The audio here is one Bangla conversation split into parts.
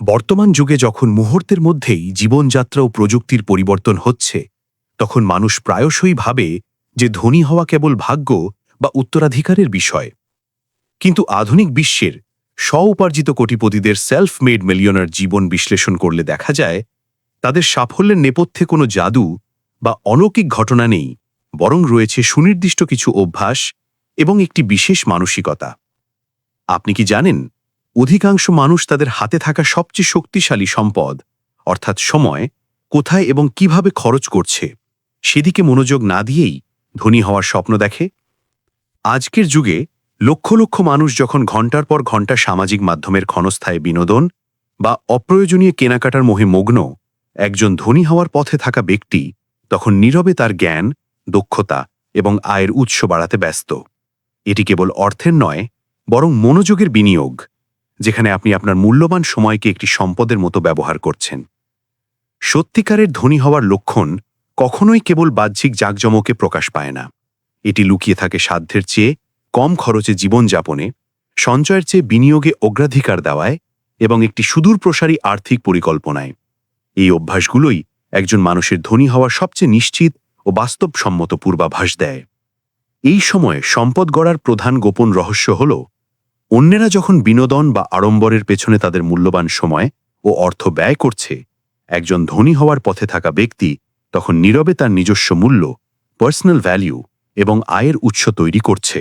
বর্তমান যুগে যখন মুহূর্তের মধ্যেই জীবনযাত্রা ও প্রযুক্তির পরিবর্তন হচ্ছে, তখন মানুষ প্রায়শই ভাবে যে ধনী হওয়া কেবল ভাগ্য বা উত্তরাধিকারের বিষয়। কিন্তু আধুনিক বিশ্বের স্ব উপার্জিত কোটিপতিদের সেলফ মেড মিলিয়নার জীবন বিশ্লেষণ করলে দেখা যায়, তাদের সাফল্যের নেপথ্যে কোনো জাদু বা অলৌকিক ঘটনা নেই, বরং রয়েছে সুনির্দিষ্ট কিছু অভ্যাস এবং একটি বিশেষ মানসিকতা। আপনি কি জানেন অধিকাংশ মানুষ তাদের হাতে থাকা সবচেয়ে শক্তিশালী সম্পদ, অর্থাৎ সময়, কোথায় এবং কীভাবে খরচ করছে, সেদিকে মনোযোগ না দিয়েই ধনী হওয়ার স্বপ্ন দেখে। আজকের যুগে লক্ষ লক্ষ মানুষ যখন ঘণ্টার পর ঘণ্টা সামাজিক মাধ্যমের ক্ষণস্থায়ী বিনোদন বা অপ্রয়োজনীয় কেনাকাটার মোহে মগ্ন একজন ধনী হওয়ার পথে থাকা ব্যক্তি তখন নীরবে তার জ্ঞান, দক্ষতা এবং আয়ের উৎস বাড়াতে ব্যস্ত। এটি কেবল অর্থের নয়, বরং মনোযোগের বিনিয়োগ। যেখানে আপনি আপনার মূল্যবান সময়কে একটি সম্পদের মতো ব্যবহার করছেন। সত্যিকারের ধনী হওয়ার লক্ষণ কখনোই কেবল বাহ্যিক জাঁকজমকে প্রকাশ পায় না। এটি লুকিয়ে থাকে সাধ্যের চেয়ে কম খরচে জীবনযাপনে, সঞ্চয়ের চেয়ে বিনিয়োগে অগ্রাধিকার দেওয়ায় এবং একটি সুদূর প্রসারী আর্থিক পরিকল্পনায়। এই অভ্যাসগুলোই একজন মানুষের ধনী হওয়ার সবচেয়ে নিশ্চিত ও বাস্তবসম্মত পূর্বাভাস দেয়। এই সময়ে সম্পদ গড়ার প্রধান গোপন রহস্য হল অন্যেরা যখন বিনোদন বা আড়ম্বরের পেছনে তাদের মূল্যবান সময় ও অর্থ ব্যয় করছে, একজন ধনী হওয়ার পথে থাকা ব্যক্তি তখন নীরবে তার নিজস্ব মূল্য পার্সোনাল ভ্যালিউ এবং আয়ের উৎস তৈরি করছে।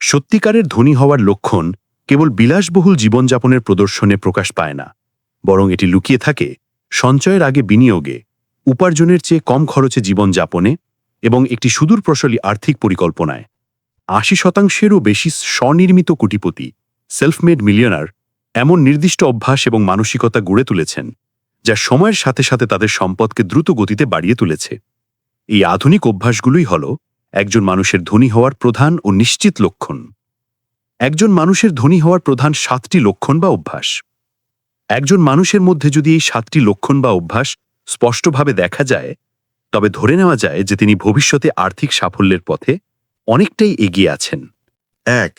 সত্যিকারের ধনী হওয়ার লক্ষণ কেবল বিলাসবহুল জীবনযাপনের প্রদর্শনে প্রকাশ পায় না, বরং এটি লুকিয়ে থাকে সঞ্চয়ের আগে বিনিয়োগে, উপার্জনের চেয়ে কম খরচে জীবনযাপনে এবং একটি সুদূর প্রসলী আর্থিক পরিকল্পনায়। আশি শতাংশেরও বেশি স্বনির্মিত কোটিপতি সেলফমেড মিলিয়নার এমন নির্দিষ্ট অভ্যাস এবং মানসিকতা গড়ে তুলেছেন, যা সময়ের সাথে সাথে তাদের সম্পদকে দ্রুত গতিতে বাড়িয়ে তুলেছে। এই আধুনিক অভ্যাসগুলোই হল একজন মানুষের ধনী হওয়ার প্রধান ও নিশ্চিত লক্ষণ। একজন মানুষের ধনী হওয়ার প্রধান সাতটি লক্ষণ বা অভ্যাস। একজন মানুষের মধ্যে যদি এই সাতটি লক্ষণ বা অভ্যাস স্পষ্টভাবে দেখা যায়, তবে ধরে নেওয়া যায় যে তিনি ভবিষ্যতে আর্থিক সাফল্যের পথে অনেকটাই এগিয়ে আছেন। এক,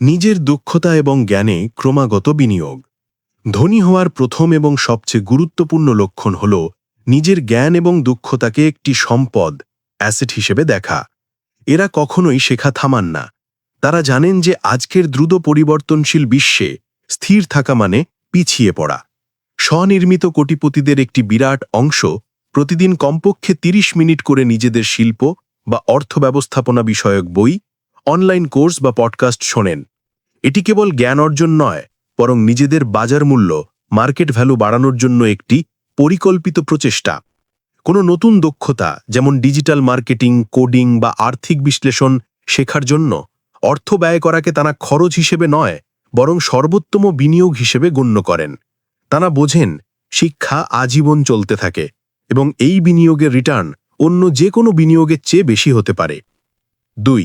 নিজের দক্ষতা এবং জ্ঞানে ক্রমাগত বিনিয়োগ। ধনী হওয়ার প্রথম এবং সবচেয়ে গুরুত্বপূর্ণ লক্ষণ হল নিজের জ্ঞান এবং দক্ষতাকে একটি সম্পদ, অ্যাসেট হিসেবে দেখা। এরা কখনোই শেখা থামান না। তারা জানেন যে আজকের দ্রুত পরিবর্তনশীল বিশ্বে স্থির থাকা মানে পিছিয়ে পড়া। স্বনির্মিত কোটিপতিদের একটি বিরাট অংশ প্রতিদিন কমপক্ষে ৩০ মিনিট করে নিজেদের শিল্প বা অর্থ ব্যবস্থাপনা বিষয়ক বই, অনলাইন কোর্স বা পডকাস্ট শোনেন। এটি কেবল জ্ঞান অর্জন নয়, বরং নিজেদের বাজার মূল্য, মার্কেট ভ্যালু বাড়ানোর জন্য একটি পরিকল্পিত প্রচেষ্টা। কোনো নতুন দক্ষতা, যেমন ডিজিটাল মার্কেটিং, কোডিং বা আর্থিক বিশ্লেষণ শেখার জন্য, অর্থ ব্যয় করাকে তারা খরচ হিসেবে নয়, বরং সর্বোত্তম বিনিয়োগ হিসেবে গণ্য করেন। তারা বোঝেন, শিক্ষা আজীবন চলতে থাকে, এবং এই বিনিয়োগের রিটার্ন অন্য যে কোনো বিনিয়োগের চেয়ে বেশি হতে পারে। দুই,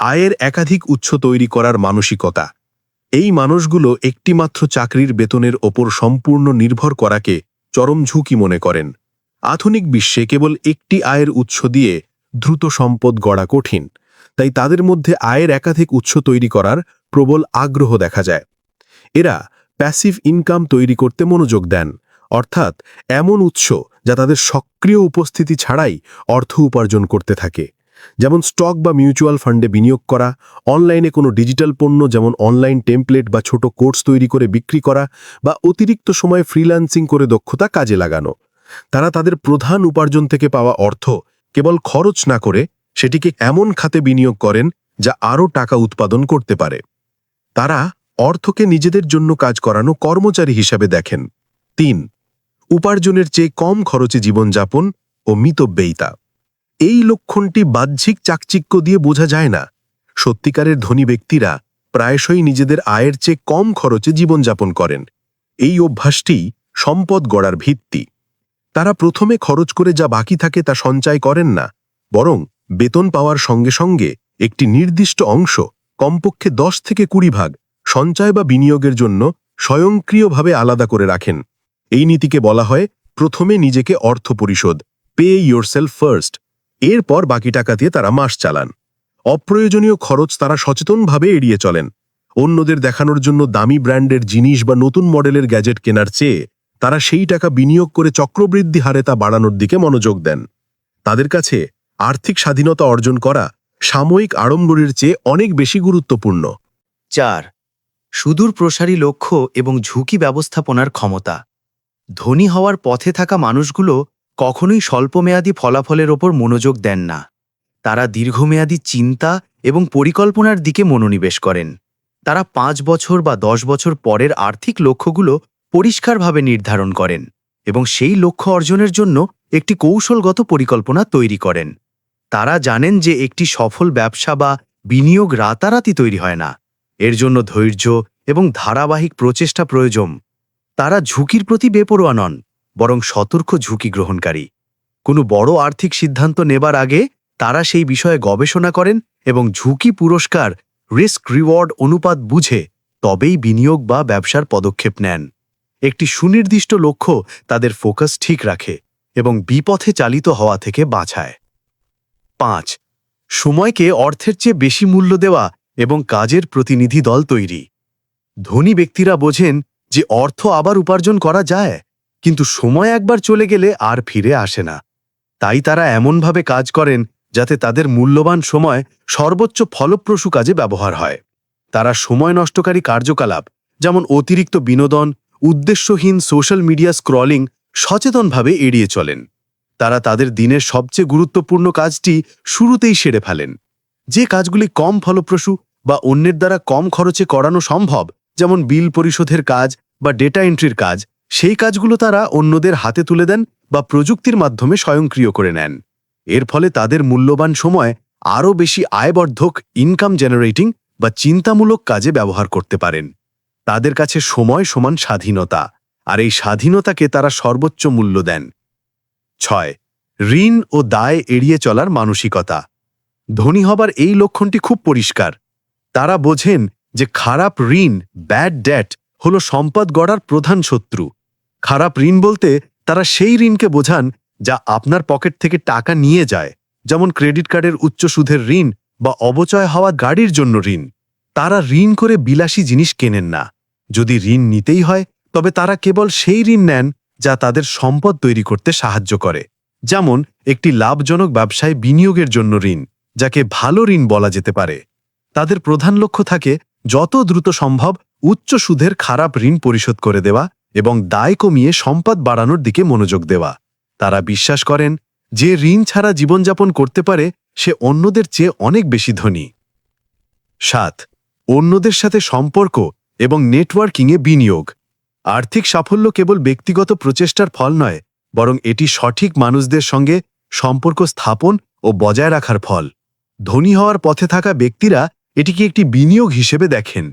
আয়ের একাধিক উৎস তৈরি করার মানসিকতা। এই মানুষগুলো একটিমাত্র চাকরির বেতনের ওপর সম্পূর্ণ নির্ভর করাকে চরম ঝুঁকি মনে করেন। আধুনিক বিশ্বে কেবল একটি আয়ের উৎস দিয়ে দ্রুত সম্পদ গড়া কঠিন, তাই তাদের মধ্যে আয়ের একাধিক উৎস তৈরি করার প্রবল আগ্রহ দেখা যায়। এরা প্যাসিভ ইনকাম তৈরি করতে মনোযোগ দেন, অর্থাৎ এমন উৎস যা তাদের সক্রিয় উপস্থিতি ছাড়াই অর্থ উপার্জন করতে থাকে। যেমন স্টক বা মিউচুয়াল ফান্ডে বিনিয়োগ করা, অনলাইনে কোনো ডিজিটাল পণ্য যেমন অনলাইন টেমপ্লেট বা ছোট কোর্স তৈরি করে বিক্রি করা বা অতিরিক্ত সময়ে ফ্রিল্যান্সিং করে দক্ষতা কাজে লাগানো। তারা তাদের প্রধান উপার্জন থেকে পাওয়া অর্থ কেবল খরচ না করে সেটিকে এমন খাতে বিনিয়োগ করেন যা আরও টাকা উৎপাদন করতে পারে। তারা অর্থকে নিজেদের জন্য কাজ করানো কর্মচারী হিসাবে দেখেন। তিন উপার্জনের চেয়ে কম খরচে জীবনযাপন ও মিতব্যয়িতা। এই লক্ষণটি বাহ্যিক চাকচিক্য দিয়ে বোঝা যায় না। সত্যিকারের ধনী ব্যক্তিরা প্রায়শই নিজেদের আয়ের চেয়ে কম খরচে জীবনযাপন করেন। এই অভ্যাসটি সম্পদ গড়ার ভিত্তি। তারা প্রথমে খরচ করে যা বাকি থাকে তা সঞ্চয় করেন না, বরং বেতন পাওয়ার সঙ্গে সঙ্গে একটি নির্দিষ্ট অংশ, কমপক্ষে দশ থেকে কুড়ি ভাগ, সঞ্চয় বা বিনিয়োগের জন্য স্বয়ংক্রিয়ভাবে আলাদা করে রাখেন। এই নীতিকে বলা হয়, প্রথমে নিজেকে অর্থ পরিশোধ পে ইয়োরসেলফ ফার্স্ট এরপর বাকি টাকা দিয়ে তারা মাস চালান। অপ্রয়োজনীয় খরচ তারা সচেতনভাবে এড়িয়ে চলেন। অন্যদের দেখানোর জন্য দামি ব্র্যান্ডের জিনিস বা নতুন মডেলের গ্যাজেট কেনার চেয়ে তারা সেই টাকা বিনিয়োগ করে চক্রবৃদ্ধি হারে তা বাড়ানোর দিকে মনোযোগ দেন। তাদের কাছে আর্থিক স্বাধীনতা অর্জন করা সাময়িক আড়ম্বরের চেয়ে অনেক বেশি গুরুত্বপূর্ণ। চার সুদূর প্রসারী লক্ষ্য এবং ঝুঁকি ব্যবস্থাপনার ক্ষমতা। ধনী হওয়ার পথে থাকা মানুষগুলো কখনোই স্বল্পমেয়াদী ফলাফলের ওপর মনোযোগ দেন না। তারা দীর্ঘমেয়াদী চিন্তা এবং পরিকল্পনার দিকে মনোনিবেশ করেন। তারা পাঁচ বছর বা দশ বছর পরের আর্থিক লক্ষ্যগুলো পরিষ্কারভাবে নির্ধারণ করেন এবং সেই লক্ষ্য অর্জনের জন্য একটি কৌশলগত পরিকল্পনা তৈরি করেন। তারা জানেন যে একটি সফল ব্যবসা বা বিনিয়োগ রাতারাতি তৈরি হয় না। এর জন্য ধৈর্য এবং ধারাবাহিক প্রচেষ্টা প্রয়োজন। তারা ঝুঁকির প্রতি বেপরোয়া নন, বরং সতর্ক ঝুঁকি গ্রহণকারী। কোনো বড় আর্থিক সিদ্ধান্ত নেবার আগে তারা সেই বিষয়ে গবেষণা করেন এবং ঝুঁকি পুরস্কার রিস্ক রিওয়ার্ড অনুপাত বুঝে তবেই বিনিয়োগ বা ব্যবসার পদক্ষেপ নেন। একটি সুনির্দিষ্ট লক্ষ্য তাদের ফোকাস ঠিক রাখে এবং বিপথে চালিত হওয়া থেকে বাঁচায়। পাঁচ, সময়কে অর্থের চেয়ে বেশি মূল্য দেওয়া এবং কাজের প্রতিনিধি দল তৈরি। ধনী ব্যক্তিরা বোঝেন যে অর্থ আবার উপার্জন করা যায়, কিন্তু সময় একবার চলে গেলে আর ফিরে আসে না। তাই তারা এমনভাবে কাজ করেন যাতে তাদের মূল্যবান সময় সর্বোচ্চ ফলপ্রসূ কাজে ব্যবহার হয়। তারা সময় নষ্টকারী কার্যকলাপ, যেমন অতিরিক্ত বিনোদন, উদ্দেশ্যহীন সোশ্যাল মিডিয়া স্ক্রলিং সচেতনভাবে এড়িয়ে চলেন। তারা তাদের দিনের সবচেয়ে গুরুত্বপূর্ণ কাজটি শুরুতেই সেরে ফেলেন। যে কাজগুলি কম ফলপ্রসূ বা অন্যের দ্বারা কম খরচে করানো সম্ভব, যেমন বিল পরিশোধের কাজ বা ডেটা এন্ট্রির কাজ, সেই কাজগুলো তারা অন্যদের হাতে তুলে দেন বা প্রযুক্তির মাধ্যমে স্বয়ংক্রিয় করে নেন। এর ফলে তাদের মূল্যবান সময় আরও বেশি আয়বর্ধক ইনকাম জেনারেটিং বা চিন্তামূলক কাজে ব্যবহার করতে পারেন। তাদের কাছে সময় সমান স্বাধীনতা, আর এই স্বাধীনতাকে তারা সর্বোচ্চ মূল্য দেন। ছয়, ঋণ ও দায় এড়িয়ে চলার মানসিকতা। ধনী হবার এই লক্ষণটি খুব পরিষ্কার। তারা বোঝেন যে খারাপ ঋণ ব্যাড ডেট হল সম্পদ গড়ার প্রধান শত্রু। খারাপ ঋণ বলতে তারা সেই ঋণকে বোঝান যা আপনার পকেট থেকে টাকা নিয়ে যায়, যেমন ক্রেডিট কার্ডের উচ্চ সুদের ঋণ বা অবচয় হওয়া গাড়ির জন্য ঋণ। তারা ঋণ করে বিলাসী জিনিস কেনেন না। যদি ঋণ নিতেই হয়, তবে তারা কেবল সেই ঋণ নেন যা তাদের সম্পদ তৈরি করতে সাহায্য করে। যেমন একটি লাভজনক ব্যবসায় বিনিয়োগের জন্য ঋণ, যাকে ভালো ঋণ বলা যেতে পারে। তাদের প্রধান লক্ষ্য থাকে যত দ্রুত সম্ভব উচ্চ সুদের খারাপ ঋণ পরিশোধ করে দেওয়া এবং দায় কমিয়ে সম্পদ বাড়ানোর দিকে মনোযোগ দেওয়া। তারা বিশ্বাস করেন, যে ঋণ ছাড়া জীবনযাপন করতে পারে, সে অন্যদের চেয়ে অনেক বেশি ধনী। সাত, অন্যদের সাথে সম্পর্ক এবং নেটওয়ার্কিংয়ে বিনিয়োগ। আর্থিক সাফল্য কেবল ব্যক্তিগত প্রচেষ্টার ফল নয়, বরং এটি সঠিক মানুষদের সঙ্গে সম্পর্ক স্থাপন ও বজায় রাখার ফল। ধনী হওয়ার পথে থাকা ব্যক্তিরা এটিকে একটি বিনিয়োগ হিসেবে দেখেন।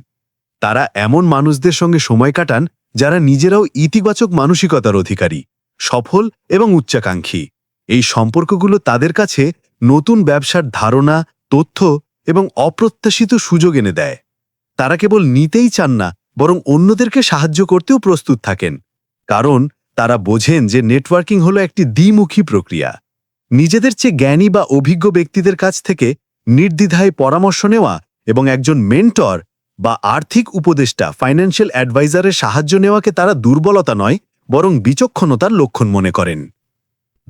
তারা এমন মানুষদের সঙ্গে সময় কাটান যারা নিজেরাও ইতিবাচক মানসিকতার অধিকারী, সফল এবং উচ্চাকাঙ্ক্ষী। এই সম্পর্কগুলো তাদের কাছে নতুন ব্যবসার ধারণা, তথ্য এবং অপ্রত্যাশিত সুযোগ এনে দেয়। তারা কেবল নিতেই চান না, বরং অন্যদেরকে সাহায্য করতেও প্রস্তুত থাকেন। কারণ তারা বোঝেন যে নেটওয়ার্কিং হলো একটি দ্বিমুখী প্রক্রিয়া। নিজেদের চেয়ে জ্ঞানী বা অভিজ্ঞ ব্যক্তিদের কাছ থেকে নির্দ্বিধায় পরামর্শ নেওয়া এবং একজন মেন্টর বা আর্থিক উপদেষ্টা ফাইন্যান্সিয়াল অ্যাডভাইজারের সাহায্য নেওয়াকে তারা দুর্বলতা নয়, বরং বিচক্ষণতার লক্ষণ মনে করেন।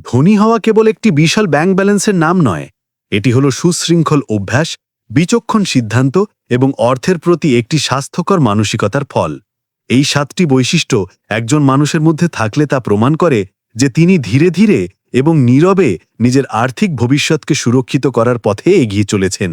ধনী হওয়া কেবল একটি বিশাল ব্যাংক ব্যালেন্সের নাম নয়, এটি হল সুশৃঙ্খল অভ্যাস, বিচক্ষণ সিদ্ধান্ত এবং অর্থের প্রতি একটি স্বাস্থ্যকর মানসিকতার ফল। এই সাতটি বৈশিষ্ট্য একজন মানুষের মধ্যে থাকলে তা প্রমাণ করে যে তিনি ধীরে ধীরে এবং নীরবে নিজের আর্থিক ভবিষ্যৎকে সুরক্ষিত করার পথে এগিয়ে চলেছেন।